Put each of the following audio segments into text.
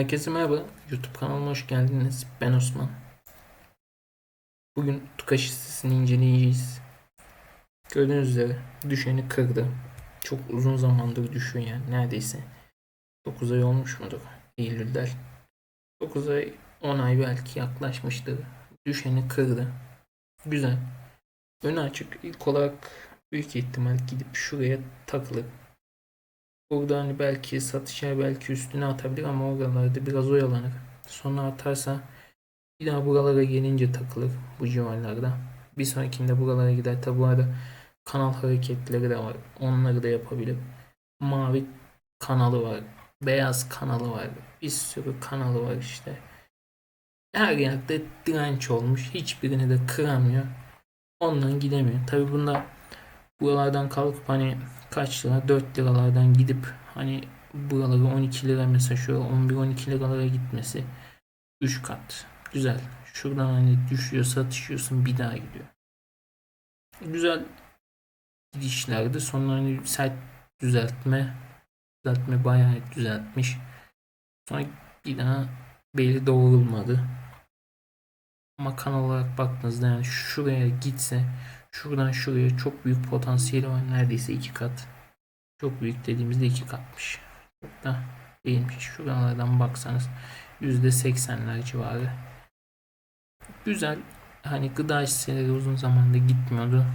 Herkese merhaba. YouTube kanalıma hoş geldiniz. Ben Osman. Bugün Tukaş hissesini inceleyeceğiz. Gördüğünüz üzere düşeni kırdı. Çok uzun zamandır düşüyor yani. Neredeyse 9 ay olmuş mudur? Eylül'den. 9 ay 10 ay belki yaklaşmıştır. Düşeni kırdı. Güzel. Önü açık. İlk olarak büyük ihtimal gidip şuraya takılır. Burada hani belki satışa belki üstüne atabilir ama oralarda biraz oyalanır. Sonra atarsa bir daha buralara gelince takılır bu civarlarda. Bir sonrakinde buralara gider. Tabi bu arada kanal hareketleri de var. Onları da yapabilir. Mavi kanalı var. Beyaz kanalı var. Bir sürü kanalı var işte. Her yerde direnç olmuş. Hiçbirini de kıramıyor. Ondan gidemiyor. Tabi bunda buralardan kalkıp hani kaç lira 4 liralardan gidip hani buraları 12 lira mesela şu 11-12 liralara gitmesi 3 kat güzel şuradan hani düşüyor satışıyorsun bir daha gidiyor güzel gidişlerdi sonra hani sert düzeltme düzeltme bayağı düzeltmiş sonra bir daha beli doğrulmadı ama kanal olarak baktığınızda yani şuraya gitse Şuradan şuraya çok büyük potansiyeli var. Neredeyse iki kat. Çok büyük dediğimizde iki katmış. Çok da değilmiş. Şuralardan baksanız %80'ler civarı. Güzel. Hani gıda hisseleri uzun zamanda gitmiyordu.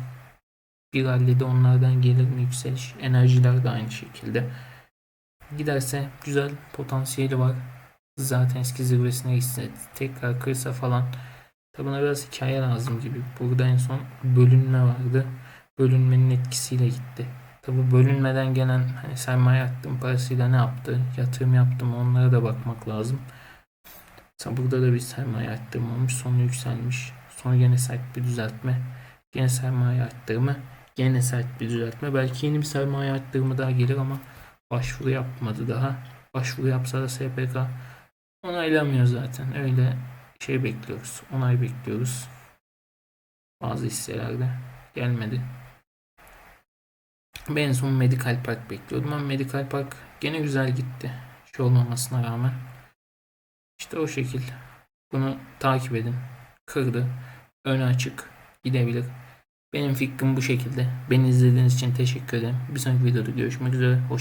Bir rallide onlardan gelir mi yükseliş? Enerjiler de aynı şekilde. Giderse güzel potansiyeli var. Zaten eski zirvesine gitse tekrar kırsa falan Tabi buna biraz hikaye lazım gibi. Burada en son bölünme vardı. Bölünmenin etkisiyle gitti. Tabi bölünmeden gelen hani sermaye attığım parasıyla ne yaptı? Yatırım yaptım onlara da bakmak lazım. Mesela burada da bir sermaye arttırma olmuş. Sonra yükselmiş. Sonra gene sert bir düzeltme. Gene sermaye arttırma. Gene sert bir düzeltme. Belki yeni bir sermaye arttırma daha gelir ama başvuru yapmadı daha. Başvuru yapsa da SPK onaylamıyor zaten. Öyle şey bekliyoruz. Onay bekliyoruz. Bazı hisselerde gelmedi. Ben en son Medical Park bekliyordum ama Medical Park gene güzel gitti. Şey olmamasına rağmen. İşte o şekil. Bunu takip edin. Kırdı. Önü açık. Gidebilir. Benim fikrim bu şekilde. Beni izlediğiniz için teşekkür ederim. Bir sonraki videoda görüşmek üzere. Hoşçakalın.